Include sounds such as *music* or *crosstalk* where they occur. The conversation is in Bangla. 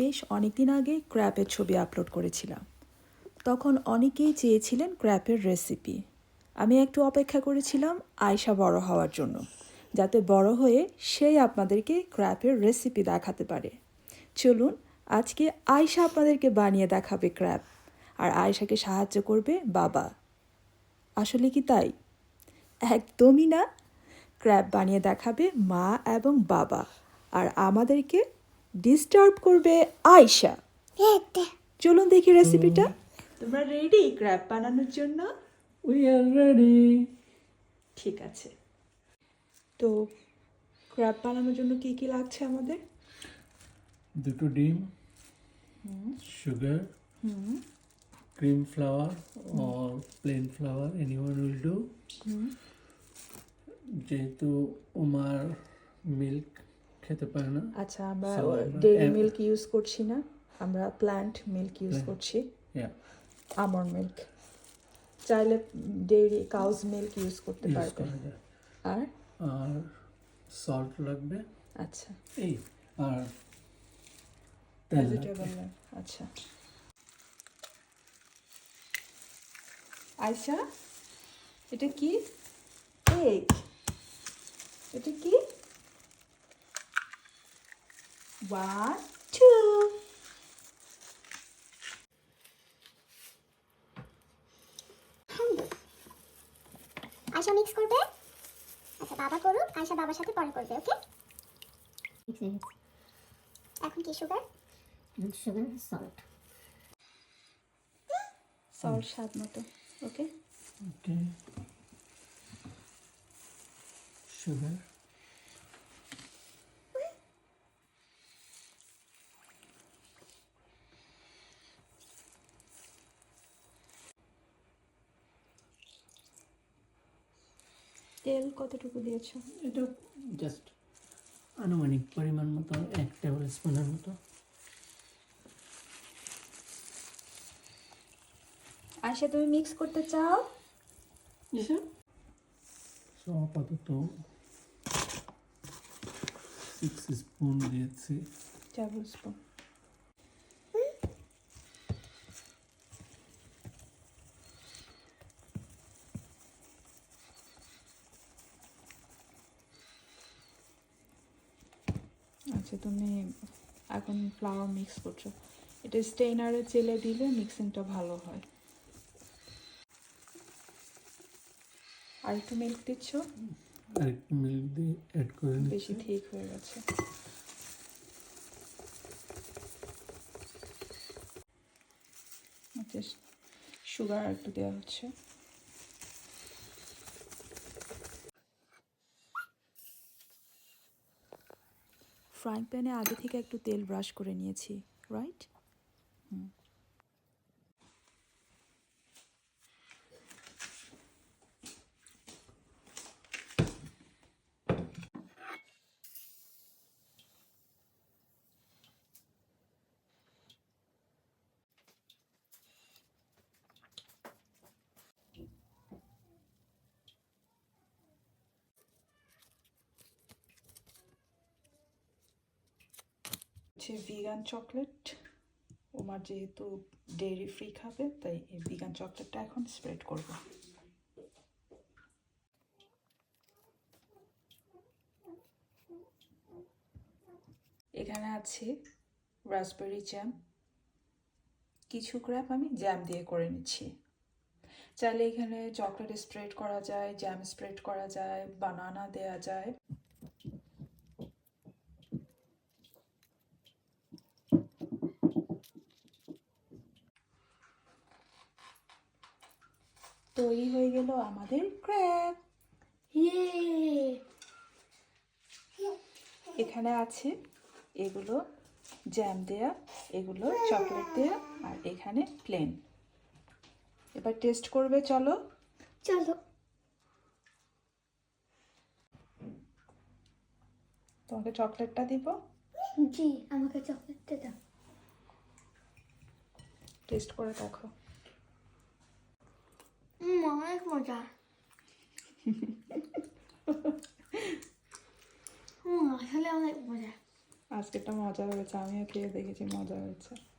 বেশ অনেক দিন আগে ক্র্যাপের ছবি আপলোড করেছিলাম। তখন অনেকেই চেয়েছিলেন ক্র্যাপের রেসিপি। আমি একটু অপেক্ষা করেছিলাম আয়শা বড় হওয়ার জন্য, যাতে বড় হয়ে সেই আপনাদেরকে ক্র্যাপের রেসিপি দেখাতে পারে। চলুন, আজকে আয়শা আপনাদেরকে বানিয়ে দেখাবে ক্র্যাপ, আর আয়শাকে সাহায্য করবে বাবা। আসলে কি তাই? একদমই না। ক্র্যাপ বানিয়ে দেখাবে মা এবং বাবা, আর আমাদেরকে ডিস্টার্ব করবে আয়শা। চলুন দেখি রেসিপিটা তোমরা রেডি ক্র্যাব বানানোর জন্য? We are ready. ঠিক আছে। তো ক্র্যাব বানানোর জন্য কি কি লাগছে আমাদের? দুটো ডিম sugar cream flour or plain flour anyone will do যেহেতু উমার মিল্ক খেতে পারে না। আচ্ছা আমরা ডেইরি মিল্ক ইউজ করছি না আমরা প্ল্যান্ট মিল্ক ইউজ করছি। আমর মিল্ক চাইলে ডেইরি কাউজ মিল্ক ইউজ করতে পারবে। আর? আর সল্ট লাগবে। আচ্ছা। এই আর তেল আচ্ছা। আয়শা এটা কি? এগ এটা কি ওয়ান টু আয়শা মিক্স করবে। আচ্ছা বাবা করুক আয়শা বাবার সাথে পরে করবে ওকে এখন কি সুগার sugar, salt. সল্ট স্বাদ মতো ওকে ওকে সুগার তেল কতটুকু দিয়েছ? এটা জাস্ট আনুমানিক পরিমাণ মতো এক টেবিল স্পুনের মতো। আয়শা তুমি মিক্স করতে চাও? সো আপাতত সিক্স স্পুন দিয়েছি। টেবিল স্পুন আচ্ছা তুমি এখন ফ্লাওয়ার মিক্স করছ। এটা স্টেইনারে চেলে দিলে মিক্সিংটা ভালো হয়। আর একটু মিল্ক দিচ্ছ? আর একটু মিল্ক দিয়ে অ্যাড করে বেশি ঠিক হয়ে গেছে। আচ্ছা সুগার একটু দেওয়া হচ্ছে। ফ্রাইং প্যানে আগে থেকে একটু তেল ব্রাশ করে নিয়েছি রাইট হচ্ছে ভিগান চকলেট ওমার যেহেতু ডেয়ারি ফ্রি খাবে, তাই এই ভিগান চকলেটটা এখন স্প্রেড করব। এখানে আছে রাসবেরি জ্যাম কিছু ক্র্যাপ আমি জ্যাম দিয়ে করে নিচ্ছি। চাইলে এখানে চকলেট স্প্রেড করা যায় জ্যাম স্প্রেড করা যায় বানানা দেয়া যায়। তৈরি হয়ে গেল আমাদের ক্র্যাব এখানে আছে এগুলো জ্যাম দেয়া এগুলো চকলেট দেয়া আর এখানে প্লেন এবার টেস্ট করবে চলো। চলো। তোমাকে চকলেটটা দিব? জি আমাকে চকলেটটা দাও। টেস্ট করে দেখো। অনেক মজা। *laughs* আসলে অনেক মজা আজকেরটা মজা হয়েছে আমিও খেয়ে দেখেছি মজা হয়েছে।